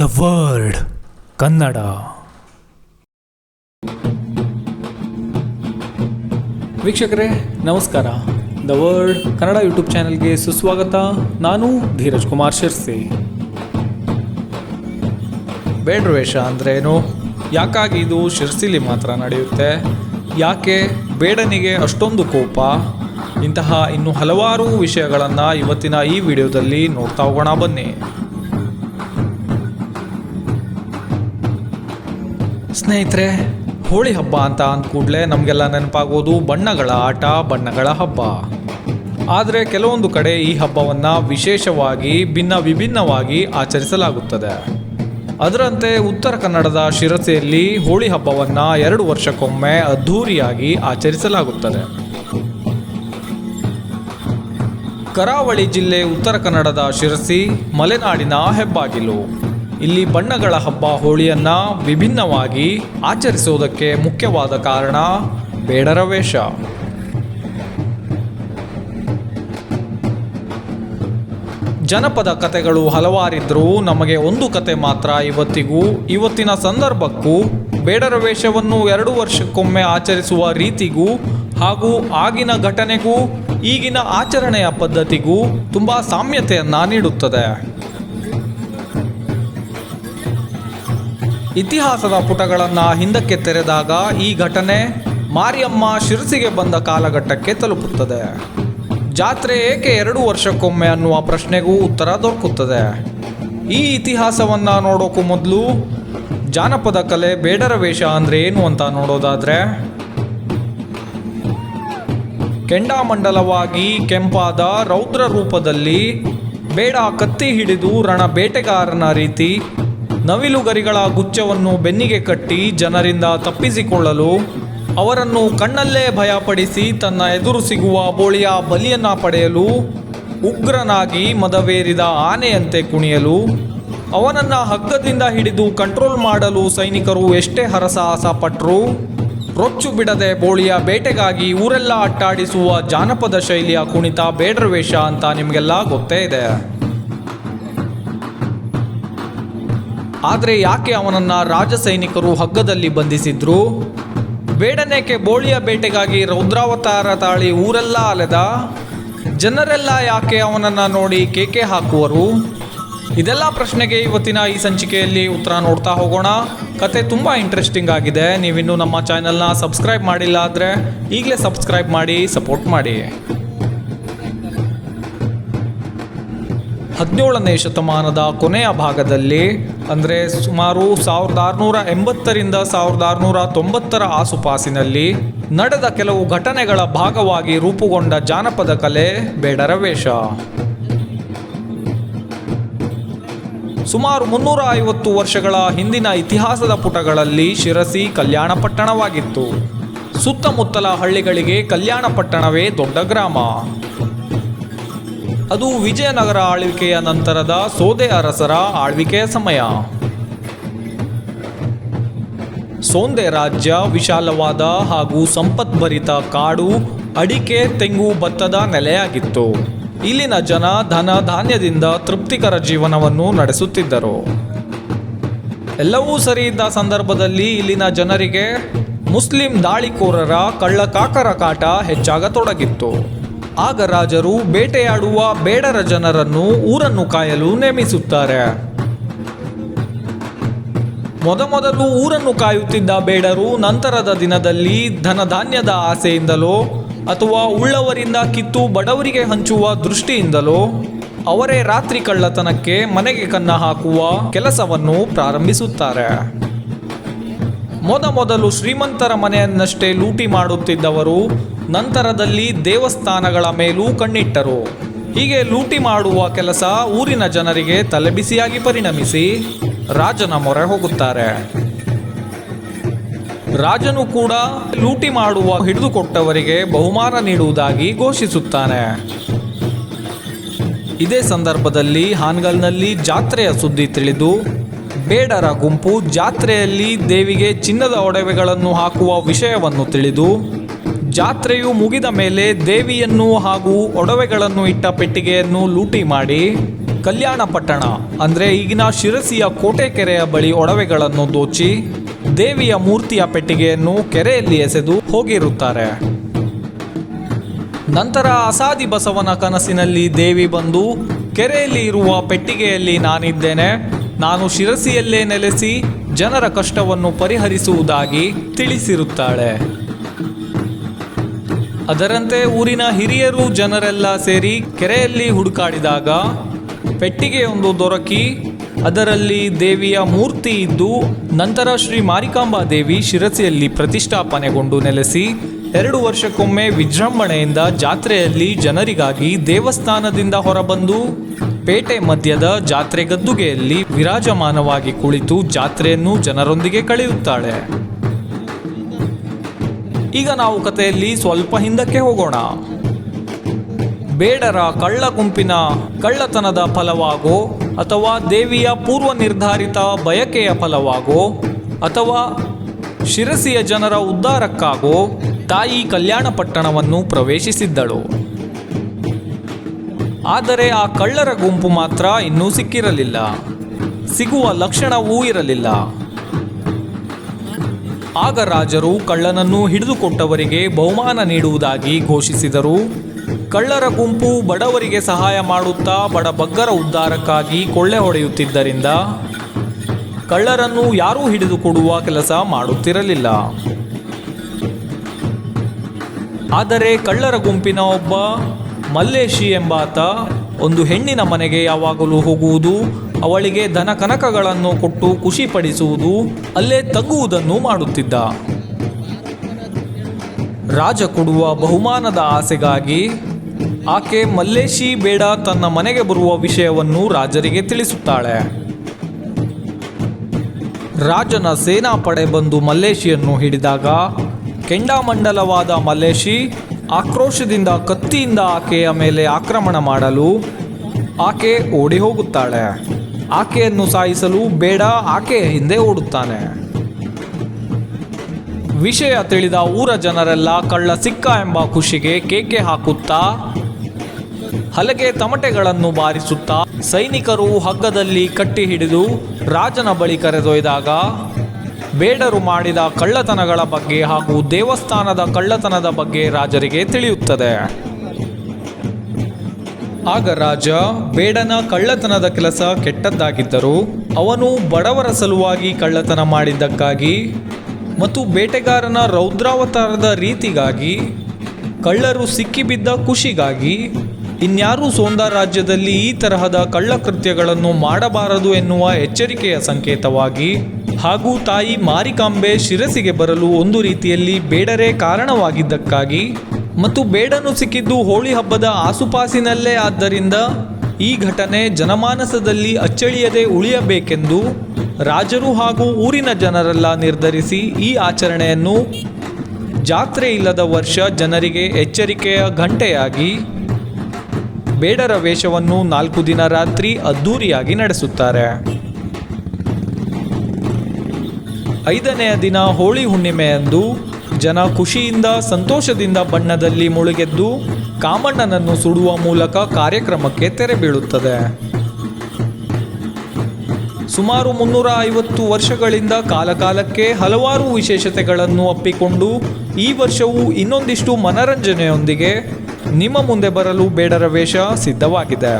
The word, Kannada. ವೀಕ್ಷಕರೇ, ನಮಸ್ಕಾರ. The world Kannada YouTube ಚಾನೆಲ್ಗೆ ಸುಸ್ವಾಗತ. ನಾನು ಧೀರಜ್ ಕುಮಾರ್ ಶಿರ್ಸಿ. ಅಂದ್ರೆ ಏನು ಯಾಕಾಗಿ ಇದು ಶಿರ್ಸಿಲಿ ಮಾತ್ರ ನಡೆಯುತ್ತೆ? ಯಾಕೆ ಬೇಡನಿಗೆ ಅಷ್ಟೊಂದು ಕೋಪ? ಇಂತಹ ಇನ್ನು ಹಲವಾರು ವಿಷಯಗಳನ್ನು ಇವತ್ತಿನ ಈ ವಿಡಿಯೋದಲ್ಲಿ ನೋಡ್ತಾ ಹೋಗೋಣ ಬನ್ನಿ. ಸ್ನೇಹಿತರೆ, ಹೋಳಿ ಹಬ್ಬ ಅಂತ ಅಂದ ಕೂಡಲೇ ನಮಗೆಲ್ಲ ನೆನಪಾಗೋದು ಬಣ್ಣಗಳ ಆಟ, ಬಣ್ಣಗಳ ಹಬ್ಬ. ಆದರೆ ಕೆಲವೊಂದು ಕಡೆ ಈ ಹಬ್ಬವನ್ನು ವಿಶೇಷವಾಗಿ ಭಿನ್ನ ವಿಭಿನ್ನವಾಗಿ ಆಚರಿಸಲಾಗುತ್ತದೆ. ಅದರಂತೆ ಉತ್ತರ ಕನ್ನಡದ ಶಿರಸೆಯಲ್ಲಿ ಹೋಳಿ ಹಬ್ಬವನ್ನು ಎರಡು ವರ್ಷಕ್ಕೊಮ್ಮೆ ಅದ್ಧೂರಿಯಾಗಿ ಆಚರಿಸಲಾಗುತ್ತದೆ. ಕರಾವಳಿ ಜಿಲ್ಲೆ ಉತ್ತರ ಕನ್ನಡದ ಶಿರಸಿ ಮಲೆನಾಡಿನ ಹೆಬ್ಬಾಗಿಲು. ಇಲ್ಲಿ ಬಣ್ಣಗಳ ಹಬ್ಬ ಹೋಳಿಯನ್ನ ವಿಭಿನ್ನವಾಗಿ ಆಚರಿಸುವುದಕ್ಕೆ ಮುಖ್ಯವಾದ ಕಾರಣ ಬೇಡರ ವೇಷ. ಜನಪದ ಕಥೆಗಳು ಹಲವಾರಿದ್ರೂ ನಮಗೆ ಒಂದು ಕತೆ ಮಾತ್ರ ಇವತ್ತಿಗೂ, ಇವತ್ತಿನ ಸಂದರ್ಭಕ್ಕೂ ಬೇಡರ ವೇಷವನ್ನು ಎರಡು ವರ್ಷಕ್ಕೊಮ್ಮೆ ಆಚರಿಸುವ ರೀತಿಗೂ ಹಾಗೂ ಆಗಿನ ಘಟನೆಗೂ, ಈಗಿನ ಆಚರಣೆಯ ಪದ್ಧತಿಗೂ ತುಂಬ ಸಾಮ್ಯತೆಯನ್ನು ನೀಡುತ್ತದೆ. ಇತಿಹಾಸದ ಪುಟಗಳನ್ನು ಹಿಂದಕ್ಕೆ ತೆರೆದಾಗ ಈ ಘಟನೆ ಮಾರಿಯಮ್ಮ ಶಿರಸಿಗೆ ಬಂದ ಕಾಲಘಟ್ಟಕ್ಕೆ ತಲುಪುತ್ತದೆ. ಜಾತ್ರೆ ಏಕೆ ಎರಡು ವರ್ಷಕ್ಕೊಮ್ಮೆ ಅನ್ನುವ ಪ್ರಶ್ನೆಗೂ ಉತ್ತರ ದೊರಕುತ್ತದೆ. ಈ ಇತಿಹಾಸವನ್ನು ನೋಡೋಕ್ಕೂ ಮೊದಲು ಜಾನಪದ ಕಲೆ ಬೇಡರ ವೇಷ ಅಂದರೆ ಏನು ಅಂತ ನೋಡೋದಾದ್ರೆ, ಕೆಂಡಾಮಂಡಲವಾಗಿ ಕೆಂಪಾದ ರೌದ್ರ ರೂಪದಲ್ಲಿ ಬೇಡ ಕತ್ತಿ ಹಿಡಿದು ರಣ ಬೇಟೆಗಾರನ ರೀತಿ ನವಿಲುಗರಿಗಳ ಗುಚ್ಛವನ್ನು ಬೆನ್ನಿಗೆ ಕಟ್ಟಿ ಜನರಿಂದ ತಪ್ಪಿಸಿಕೊಳ್ಳಲು ಅವರನ್ನು ಕಣ್ಣಲ್ಲೇ ಭಯಪಡಿಸಿ ತನ್ನ ಎದುರು ಸಿಗುವ ಬೋಳಿಯ ಬಲಿಯನ್ನ ಪಡೆಯಲು ಉಗ್ರನಾಗಿ ಮದವೇರಿದ ಆನೆಯಂತೆ ಕುಣಿಯಲು ಅವನನ್ನ ಹಗ್ಗದಿಂದ ಹಿಡಿದು ಕಂಟ್ರೋಲ್ ಮಾಡಲು ಸೈನಿಕರು ಎಷ್ಟೇ ಹರಸಾಹಸ ಪಟ್ಟರು ರೊಚ್ಚು ಬಿಡದೆ ಬೋಳಿಯ ಬೇಟೆಗಾಗಿ ಊರೆಲ್ಲ ಅಟ್ಟಾಡಿಸುವ ಜಾನಪದ ಶೈಲಿಯ ಕುಣಿತ ಬೇಡ್ರ ವೇಷ ಅಂತ ನಿಮಗೆಲ್ಲ ಗೊತ್ತೇ ಇದೆ. ಆದರೆ ಯಾಕೆ ಅವನನ್ನ ರಾಜ ಸೈನಿಕರು ಹಗ್ಗದಲ್ಲಿ ಬಂಧಿಸಿದ್ರು? ಬೇಡನೇಕೆ ಬೋಳಿಯ ಬೇಟೆಗಾಗಿ ರೌದ್ರಾವತಾರ ತಾಳಿ ಊರೆಲ್ಲ ಅಲೆದ? ಜನರೆಲ್ಲ ಯಾಕೆ ಅವನನ್ನ ನೋಡಿ ಕೇಕೆ ಹಾಕುವರು? ಇದೆಲ್ಲ ಪ್ರಶ್ನೆಗೆ ಇವತ್ತಿನ ಈ ಸಂಚಿಕೆಯಲ್ಲಿ ಉತ್ತರ ನೋಡ್ತಾ ಹೋಗೋಣ. ಕತೆ ತುಂಬ ಇಂಟ್ರೆಸ್ಟಿಂಗ್ ಆಗಿದೆ. ನೀವಿನ್ನೂ ನಮ್ಮ ಚಾನೆಲ್ನ ಸಬ್ಸ್ಕ್ರೈಬ್ ಮಾಡಿಲ್ಲ ಆದರೆ ಈಗಲೇ ಸಬ್ಸ್ಕ್ರೈಬ್ ಮಾಡಿ ಸಪೋರ್ಟ್ ಮಾಡಿ. ಹದಿನೇಳನೇ ಶತಮಾನದ ಕೊನೆಯ ಭಾಗದಲ್ಲಿ, ಅಂದರೆ ಸುಮಾರು ಸಾವಿರದ ಆರುನೂರ ಎಂಬತ್ತರಿಂದ ಸಾವಿರದ ಆರುನೂರ ತೊಂಬತ್ತರ ಆಸುಪಾಸಿನಲ್ಲಿ ನಡೆದ ಕೆಲವು ಘಟನೆಗಳ ಭಾಗವಾಗಿ ರೂಪುಗೊಂಡ ಜಾನಪದ ಕಲೆ ಬೇಡರ ವೇಷ ಸುಮಾರು ಮುನ್ನೂರ ಐವತ್ತು ವರ್ಷಗಳ ಹಿಂದಿನ ಇತಿಹಾಸದ ಪುಟಗಳಲ್ಲಿ ಶಿರಸಿ ಕಲ್ಯಾಣ ಪಟ್ಟಣವಾಗಿತ್ತು. ಸುತ್ತಮುತ್ತಲ ಹಳ್ಳಿಗಳಿಗೆ ಕಲ್ಯಾಣ ಪಟ್ಟಣವೇ ದೊಡ್ಡ ಗ್ರಾಮ. ಅದು ವಿಜಯನಗರ ಆಳ್ವಿಕೆಯ ನಂತರದ ಸೋದೆ ಅರಸರ ಆಳ್ವಿಕೆಯ ಸಮಯ. ಸೋಂದೆ ರಾಜ್ಯ ವಿಶಾಲವಾದ ಹಾಗೂ ಸಂಪತ್ಭರಿತ ಕಾಡು, ಅಡಿಕೆ, ತೆಂಗು ಭತ್ತದ ನೆಲೆಯಾಗಿತ್ತು. ಇಲ್ಲಿನ ಜನ ಧನ ಧಾನ್ಯದಿಂದ ತೃಪ್ತಿಕರ ಜೀವನವನ್ನು ನಡೆಸುತ್ತಿದ್ದರು. ಎಲ್ಲವೂ ಸರಿ ಇದ್ದ ಸಂದರ್ಭದಲ್ಲಿ ಇಲ್ಲಿನ ಜನರಿಗೆ ಮುಸ್ಲಿಂ ದಾಳಿಕೋರರ ಕಳ್ಳಕಾಕರ ಕಾಟ ಹೆಚ್ಚಾಗತೊಡಗಿತ್ತು. ಆಗ ರಾಜರು ಬೇಟೆಯಾಡುವ ಬೇಡರ ಜನರನ್ನು ಊರನ್ನು ಕಾಯಲು ನೇಮಿಸುತ್ತಾರೆ. ಮೊದಮೊದಲು ಊರನ್ನು ಕಾಯುತ್ತಿದ್ದ ಬೇಡರು ನಂತರದ ದಿನದಲ್ಲಿ ಧನಧಾನ್ಯದ ಆಸೆಯಿಂದಲೋ ಅಥವಾ ಉಳ್ಳವರಿಂದ ಕಿತ್ತು ಬಡವರಿಗೆ ಹಂಚುವ ದೃಷ್ಟಿಯಿಂದಲೋ ಅವರೇ ರಾತ್ರಿ ಕಳ್ಳತನಕ್ಕೆ ಮನೆಗೆ ಕನ್ನ ಹಾಕುವ ಕೆಲಸವನ್ನು ಪ್ರಾರಂಭಿಸುತ್ತಾರೆ. ಮೊದಮೊದಲು ಶ್ರೀಮಂತರ ಮನೆಯನ್ನಷ್ಟೇ ಲೂಟಿ ಮಾಡುತ್ತಿದ್ದವರು ನಂತರದಲ್ಲಿ ದೇವಸ್ಥಾನಗಳ ಮೇಲೂ ಕಣ್ಣಿಟ್ಟರು. ಹೀಗೆ ಲೂಟಿ ಮಾಡುವ ಕೆಲಸ ಊರಿನ ಜನರಿಗೆ ತಲೆಬಿಸಿಯಾಗಿ ಪರಿಣಮಿಸಿ ರಾಜನ ಮೊರೆ ಹೋಗುತ್ತಾರೆ. ರಾಜನು ಕೂಡ ಲೂಟಿ ಮಾಡುವ ಹಿಡಿದುಕೊಟ್ಟವರಿಗೆ ಬಹುಮಾನ ನೀಡುವುದಾಗಿ ಘೋಷಿಸುತ್ತಾನೆ. ಇದೇ ಸಂದರ್ಭದಲ್ಲಿ ಹಾನ್ಗಲ್ನಲ್ಲಿ ಜಾತ್ರೆಯ ಸುದ್ದಿ ತಿಳಿದು ಬೇಡರ ಗುಂಪು ಜಾತ್ರೆಯಲ್ಲಿ ದೇವಿಗೆ ಚಿನ್ನದ ಒಡವೆಗಳನ್ನು ಹಾಕುವ ವಿಷಯವನ್ನು ತಿಳಿದು, ಜಾತ್ರೆಯು ಮುಗಿದ ಮೇಲೆ ದೇವಿಯನ್ನು ಹಾಗೂ ಒಡವೆಗಳನ್ನು ಇಟ್ಟ ಪೆಟ್ಟಿಗೆಯನ್ನು ಲೂಟಿ ಮಾಡಿ, ಕಲ್ಯಾಣ ಪಟ್ಟಣ, ಅಂದರೆ ಈಗಿನ ಶಿರಸಿಯ ಕೋಟೆ ಕೆರೆಯ ಬಳಿ ಒಡವೆಗಳನ್ನು ದೋಚಿ, ದೇವಿಯ ಮೂರ್ತಿಯ ಪೆಟ್ಟಿಗೆಯನ್ನು ಕೆರೆಯಲ್ಲಿ ಎಸೆದು ಹೋಗಿರುತ್ತಾರೆ. ನಂತರ ಅಸಾದಿ ಬಸವನ ಕನಸಿನಲ್ಲಿ ದೇವಿ ಬಂದು, ಕೆರೆಯಲ್ಲಿ ಇರುವ ಪೆಟ್ಟಿಗೆಯಲ್ಲಿ ನಾನಿದ್ದೇನೆ. ನಾನು ಶಿರಸಿಯಲ್ಲೇ ನೆಲೆಸಿ ಜನರ ಕಷ್ಟವನ್ನು ಪರಿಹರಿಸುವುದಾಗಿ ತಿಳಿಸಿರುತ್ತಾಳೆ. ಅದರಂತೆ ಊರಿನ ಹಿರಿಯರು ಜನರೆಲ್ಲ ಸೇರಿ ಕೆರೆಯಲ್ಲಿ ಹುಡುಕಾಡಿದಾಗ ಪೆಟ್ಟಿಗೆಯೊಂದು ದೊರಕಿ ಅದರಲ್ಲಿ ದೇವಿಯ ಮೂರ್ತಿ ಇದ್ದು ನಂತರ ಶ್ರೀ ಮಾರಿಕಾಂಬಾ ದೇವಿ ಶಿರಸಿಯಲ್ಲಿ ಪ್ರತಿಷ್ಠಾಪನೆಗೊಂಡು ನೆಲೆಸಿ ಎರಡು ವರ್ಷಕ್ಕೊಮ್ಮೆ ವಿಜೃಂಭಣೆಯಿಂದ ಜಾತ್ರೆಯಲ್ಲಿ ಜನರಿಗಾಗಿ ದೇವಸ್ಥಾನದಿಂದ ಹೊರಬಂದು ಪೇಟೆ ಮಧ್ಯದ ಜಾತ್ರೆ ಗದ್ದುಗೆಯಲ್ಲಿ ವಿರಾಜಮಾನವಾಗಿ ಕುಳಿತು ಜಾತ್ರೆಯನ್ನು ಜನರೊಂದಿಗೆ ಕಳೆಯುತ್ತಾಳೆ. ಈಗ ನಾವು ಕಥೆಯಲ್ಲಿ ಸ್ವಲ್ಪ ಹಿಂದಕ್ಕೆ ಹೋಗೋಣ. ಬೇಡರ ಕಳ್ಳ ಗುಂಪಿನ ಕಳ್ಳತನದ ಫಲವಾಗೋ ಅಥವಾ ದೇವಿಯ ಪೂರ್ವ ನಿರ್ಧಾರಿತ ಬಯಕೆಯ ಫಲವಾಗೋ ಅಥವಾ ಶಿರಸಿಯ ಜನರ ಉದ್ಧಾರಕ್ಕಾಗೋ ತಾಯಿ ಕಲ್ಯಾಣ ಪಟ್ಟಣವನ್ನು ಪ್ರವೇಶಿಸಿದ್ದಳು. ಆದರೆ ಆ ಕಳ್ಳರ ಗುಂಪು ಮಾತ್ರ ಇನ್ನೂ ಸಿಕ್ಕಿರಲಿಲ್ಲ. ಸಿಗುವ ಲಕ್ಷಣವೂ ಇರಲಿಲ್ಲ. ಆಗ ರಾಜರು ಕಳ್ಳನನ್ನು ಹಿಡಿದುಕೊಟ್ಟವರಿಗೆ ಬಹುಮಾನ ನೀಡುವುದಾಗಿ ಘೋಷಿಸಿದರು. ಕಳ್ಳರ ಗುಂಪು ಬಡವರಿಗೆ ಸಹಾಯ ಮಾಡುತ್ತಾ ಬಡಬಗ್ಗರ ಉದ್ಧಾರಕ್ಕಾಗಿ ಕೊಳ್ಳೆ ಹೊಡೆಯುತ್ತಿದ್ದರಿಂದ ಕಳ್ಳರನ್ನು ಯಾರೂ ಹಿಡಿದುಕೊಡುವ ಕೆಲಸ ಮಾಡುತ್ತಿರಲಿಲ್ಲ. ಆದರೆ ಕಳ್ಳರ ಗುಂಪಿನ ಒಬ್ಬ ಮಲ್ಲೇಶಿ ಎಂಬಾತ ಒಂದು ಹೆಣ್ಣಿನ ಮನೆಗೆ ಯಾವಾಗಲೂ ಹೋಗುವುದು, ಅವಳಿಗೆ ಧನ ಕನಕಗಳನ್ನು ಕೊಟ್ಟು ಖುಷಿಪಡಿಸುವುದು, ಅಲ್ಲೇ ತಗ್ಗುವುದನ್ನು ಮಾಡುತ್ತಿದ್ದ. ರಾಜ ಕೊಡುವ ಬಹುಮಾನದ ಆಸೆಗಾಗಿ ಆಕೆ ಮಲ್ಲೇಶಿ ಬೇಡ ತನ್ನ ಮನೆಗೆ ಬರುವ ವಿಷಯವನ್ನು ರಾಜರಿಗೆ ತಿಳಿಸುತ್ತಾಳೆ. ರಾಜನ ಸೇನಾಪಡೆ ಬಂದು ಮಲ್ಲೇಶಿಯನ್ನು ಹಿಡಿದಾಗ ಕೆಂಡಾಮಂಡಲವಾದ ಮಲ್ಲೇಶಿ ಆಕ್ರೋಶದಿಂದ, ಕತ್ತಿಯಿಂದ ಆಕೆಯ ಮೇಲೆ ಆಕ್ರಮಣ ಮಾಡಲು ಆಕೆ ಓಡಿ ಹೋಗುತ್ತಾಳೆ. ಆಕೆಯನ್ನು ಸಾಯಿಸಲು ಬೇಡ ಆಕೆಯ ಹಿಂದೆ ಓಡುತ್ತಾನೆ. ವಿಷಯ ತಿಳಿದ ಊರ ಜನರೆಲ್ಲ ಕಳ್ಳ ಸಿಕ್ಕ ಎಂಬ ಖುಷಿಗೆ ಕೇಕೆ ಹಾಕುತ್ತಾ, ಹಲಗೆ ತಮಟೆಗಳನ್ನು ಬಾರಿಸುತ್ತಾ, ಸೈನಿಕರು ಹಗ್ಗದಲ್ಲಿ ಕಟ್ಟಿ ಹಿಡಿದು ರಾಜನ ಬಳಿ ಕರೆದೊಯ್ದಾಗ ಬೇಡರು ಮಾಡಿದ ಕಳ್ಳತನಗಳ ಬಗ್ಗೆ ಹಾಗೂ ದೇವಸ್ಥಾನದ ಕಳ್ಳತನದ ಬಗ್ಗೆ ರಾಜರಿಗೆ ತಿಳಿಯುತ್ತದೆ. ಆಗ ರಾಜ, ಬೇಡನ ಕಳ್ಳತನದ ಕೆಲಸ ಕೆಟ್ಟದ್ದಾಗಿದ್ದರೂ ಅವನು ಬಡವರ ಸಲುವಾಗಿ ಕಳ್ಳತನ ಮಾಡಿದ್ದಕ್ಕಾಗಿ ಮತ್ತು ಬೇಟೆಗಾರನ ರೌದ್ರಾವತಾರದ ರೀತಿಗಾಗಿ, ಕಳ್ಳರು ಸಿಕ್ಕಿಬಿದ್ದ ಖುಷಿಗಾಗಿ ಇನ್ಯಾರೂ ಸೋಂದಾ ರಾಜ್ಯದಲ್ಲಿ ಈ ತರಹದ ಕಳ್ಳಕೃತ್ಯಗಳನ್ನು ಮಾಡಬಾರದು ಎನ್ನುವ ಎಚ್ಚರಿಕೆಯ ಸಂಕೇತವಾಗಿ ಹಾಗೂ ತಾಯಿ ಮಾರಿಕಾಂಬೆ ಶಿರಸಿಗೆ ಬರಲು ಒಂದು ರೀತಿಯಲ್ಲಿ ಬೇಡರೇ ಕಾರಣವಾಗಿದ್ದಕ್ಕಾಗಿ ಮತ್ತು ಬೇಡನು ಸಿಕ್ಕಿದ್ದು ಹೋಳಿ ಹಬ್ಬದ ಆಸುಪಾಸಿನಲ್ಲೇ ಆದ್ದರಿಂದ ಈ ಘಟನೆ ಜನಮಾನಸದಲ್ಲಿ ಅಚ್ಚಳಿಯದೆ ಉಳಿಯಬೇಕೆಂದು ರಾಜರು ಹಾಗೂ ಊರಿನ ಜನರೆಲ್ಲ ನಿರ್ಧರಿಸಿ ಈ ಆಚರಣೆಯನ್ನು ಜಾತ್ರೆ ಇಲ್ಲದ ವರ್ಷ ಜನರಿಗೆ ಎಚ್ಚರಿಕೆಯ ಘಂಟೆಯಾಗಿ ಬೇಡರ ವೇಷವನ್ನು ನಾಲ್ಕು ದಿನ ರಾತ್ರಿ ಅದ್ಧೂರಿಯಾಗಿ ನಡೆಸುತ್ತಾರೆ. ಐದನೆಯ ದಿನ ಹೋಳಿ ಹುಣ್ಣಿಮೆಯಂದು ಜನ ಖುಷಿಯಿಂದ ಸಂತೋಷದಿಂದ ಬಣ್ಣದಲ್ಲಿ ಮುಳುಗೆದ್ದು ಕಾಮಣ್ಣನನ್ನು ಸುಡುವ ಮೂಲಕ ಕಾರ್ಯಕ್ರಮಕ್ಕೆ ತೆರೆ ಬೀಳುತ್ತದೆ. ಸುಮಾರು ಮುನ್ನೂರ ಐವತ್ತು ವರ್ಷಗಳಿಂದ ಕಾಲಕಾಲಕ್ಕೆ ಹಲವಾರು ವಿಶೇಷತೆಗಳನ್ನು ಅಪ್ಪಿಕೊಂಡು ಈ ವರ್ಷವೂ ಇನ್ನೊಂದಿಷ್ಟು ಮನರಂಜನೆಯೊಂದಿಗೆ ನಿಮ್ಮ ಮುಂದೆ ಬರಲು ಬೇಡರ ವೇಷ ಸಿದ್ಧವಾಗಿದೆ.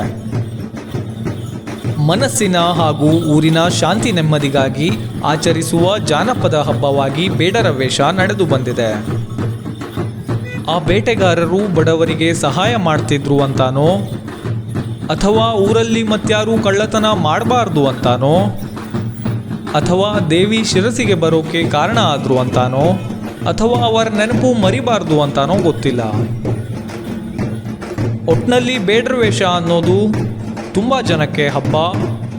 ಮನಸ್ಸಿನ ಹಾಗೂ ಊರಿನ ಶಾಂತಿ ನೆಮ್ಮದಿಗಾಗಿ ಆಚರಿಸುವ ಜಾನಪದ ಹಬ್ಬವಾಗಿ ಬೇಡರ ವೇಷ ನಡೆದು ಬಂದಿದೆ. ಆ ಬೇಟೆಗಾರರು ಬಡವರಿಗೆ ಸಹಾಯ ಮಾಡ್ತಿದ್ರು ಅಂತಾನೋ? ಅಥವಾ ಊರಲ್ಲಿ ಮತ್ಯಾರೂ ಕಳ್ಳತನ ಮಾಡಬಾರ್ದು ಅಂತಾನೋ? ಅಥವಾ ದೇವಿ ಶಿರಸಿಗೆ ಬರೋಕೆ ಕಾರಣ ಆದ್ರು ಅಂತಾನೋ? ಅಥವಾ ಅವರ ನೆನಪು ಮರಿಬಾರ್ದು ಅಂತಾನೋ ಗೊತ್ತಿಲ್ಲ. ಒಟ್ನಲ್ಲಿ ಬೇಡರ ವೇಷ ಅನ್ನೋದು ತುಂಬ ಜನಕ್ಕೆ ಹಬ್ಬ,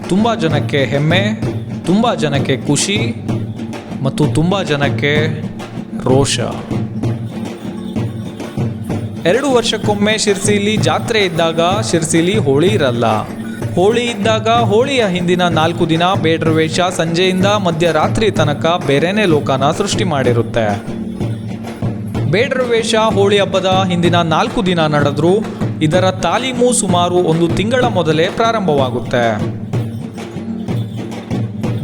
ತುಂಬ ಜನಕ್ಕೆ ಹೆಮ್ಮೆ, ತುಂಬ ಜನಕ್ಕೆ ಖುಷಿ ಮತ್ತು ತುಂಬ ಜನಕ್ಕೆ ರೋಷ. ಎರಡು ವರ್ಷಕ್ಕೊಮ್ಮೆ ಶಿರ್ಸಿಲಿ ಜಾತ್ರೆ ಇದ್ದಾಗ ಶಿರ್ಸಿಲಿ ಹೋಳಿ ಇರಲ್ಲ. ಹೋಳಿ ಇದ್ದಾಗ ಹೋಳಿಯ ಹಿಂದಿನ ನಾಲ್ಕು ದಿನ ಬೇಡ್ರ ವೇಷ ಸಂಜೆಯಿಂದ ಮಧ್ಯರಾತ್ರಿ ತನಕ ಬೇರೆನೇ ಲೋಕನ ಸೃಷ್ಟಿ ಮಾಡಿರುತ್ತೆ. ಬೇಡ್ರ ವೇಷ ಹೋಳಿ ಹಬ್ಬದ ಹಿಂದಿನ ನಾಲ್ಕು ದಿನ ನಡೆದ್ರು. ಇದರ ತಾಲೀಮು ಸುಮಾರು ಒಂದು ತಿಂಗಳ ಮೊದಲೇ ಪ್ರಾರಂಭವಾಗುತ್ತೆ.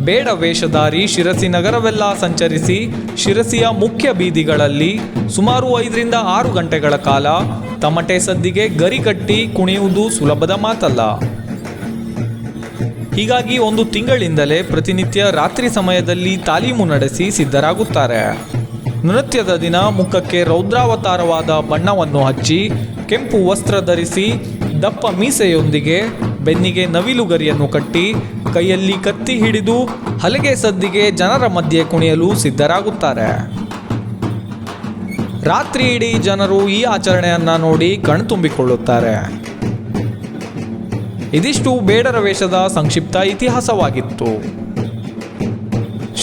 ಬೇಡ ವೇಷಧಾರಿ ಶಿರಸಿ ನಗರವೆಲ್ಲ ಸಂಚರಿಸಿ ಶಿರಸಿಯ ಮುಖ್ಯ ಬೀದಿಗಳಲ್ಲಿ ಸುಮಾರು ಐದರಿಂದ ಆರು ಗಂಟೆಗಳ ಕಾಲ ತಮಟೆ ಸದ್ದಿಗೆ ಗರಿ ಕಟ್ಟಿ ಕುಣಿಯುವುದು ಸುಲಭದ ಮಾತಲ್ಲ. ಹೀಗಾಗಿ ಒಂದು ತಿಂಗಳಿಂದಲೇ ಪ್ರತಿನಿತ್ಯ ರಾತ್ರಿ ಸಮಯದಲ್ಲಿ ತಾಲೀಮು ನಡೆಸಿ ಸಿದ್ಧರಾಗುತ್ತಾರೆ. ನೃತ್ಯದ ದಿನ ಮುಖಕ್ಕೆ ರೌದ್ರಾವತಾರವಾದ ಬಣ್ಣವನ್ನು ಹಚ್ಚಿ ಕೆಂಪು ವಸ್ತ್ರ ಧರಿಸಿ ದಪ್ಪ ಮೀಸೆಯೊಂದಿಗೆ ಬೆನ್ನಿಗೆ ನವಿಲುಗರಿಯನ್ನು ಕಟ್ಟಿ ಕೈಯಲ್ಲಿ ಕತ್ತಿ ಹಿಡಿದು ಹಲಗೆ ಸದ್ದಿಗೆ ಜನರ ಮಧ್ಯೆ ಕುಣಿಯಲು ಸಿದ್ಧರಾಗುತ್ತಾರೆ. ರಾತ್ರಿ ಇಡೀ ಜನರು ಈ ಆಚರಣೆಯನ್ನ ನೋಡಿ ಕಣ್ತುಂಬಿಕೊಳ್ಳುತ್ತಾರೆ ಇದಿಷ್ಟು ಬೇಡರ ವೇಷದ ಸಂಕ್ಷಿಪ್ತ ಇತಿಹಾಸವಾಗಿತ್ತು.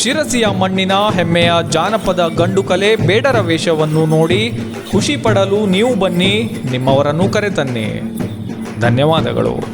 ಶಿರಸಿಯ ಮಣ್ಣಿನ ಹೆಮ್ಮೆಯ ಜಾನಪದ ಗಂಡು ಕಲೆ ಬೇಡರ ವೇಷವನ್ನು ನೋಡಿ ಖುಷಿ ಪಡಲು ನೀವು ಬನ್ನಿ, ನಿಮ್ಮವರನ್ನು ಕರೆತನ್ನಿ. ಧನ್ಯವಾದಗಳು.